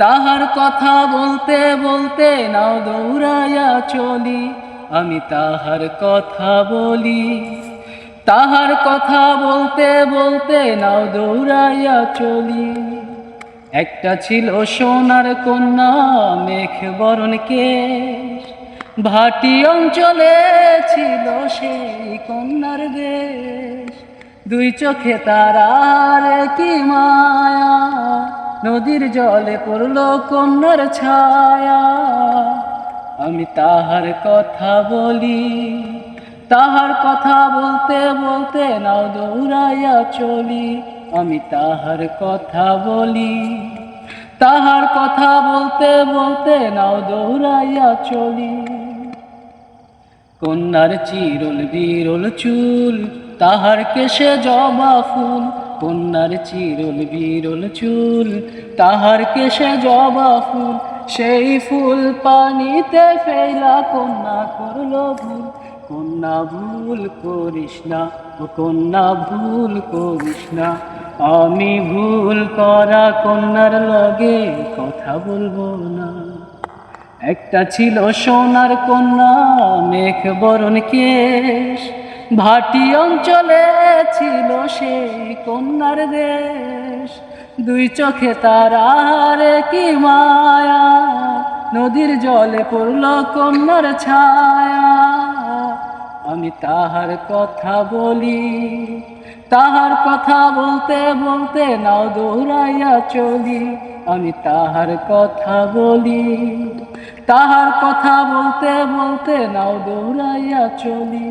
তাহার কথা বলতে বলতে নাও দৌড়াইয়া চলি, আমি তাহার কথা বলি। তাহার কথা বলতে বলতে নাও দৌড়াইয়া চলি। একটা ছিল সোনার কন্যা, মেঘ বরণ কেশ। ভাটি অঞ্চলে ছিল সেই কন্যার দেশ। দুই চোখে তারার কি মায়া নদীর জলে পড়ল কন্যার ছায়া। আমি তাহার কথা বলি, তাহার কথা বলতে বলতে নাও দৌড়াইয়া চলি। আমি তাহার কথা বলি, তাহার কথা বলতে বলতে নাও দৌড়াইয়া চলি। কন্যার চিরল বিরল চুল, তাহার কেশে জবা ফুল কন্যার চিরল বিরল চুল, তাহার কেশে জবা ফুল, সেই ফুল পানিতে ফেলা কন্যা করল ভুল। কন্যা ভুল করিস না, ও কন্যা ভুল করিস না, আমি ভুল করা কন্যার লগে কথা বলব না। একটা ছিল সোনার কন্যা মেঘ বরণ কেশ, ভাটি অঞ্চলে ছিল সেই কন্যার দেশ। দুই চোখে তারার কি মায়া, নদীর জলে পড়ল কন্যার ছায়া। আমি তাহার কথা বলি, তাহার কথা বলতে বলতে নাও দৌড়াইয়া চলি। আমি তাহার কথা বলি, তাহার কথা বলতে বলতে নাও দৌড়াইয়া চলি।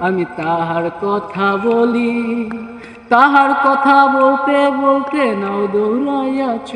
আমি তাহার কথা বলি তাহার কথা বলতে বলতে নাও দৌড়াইয়াছ।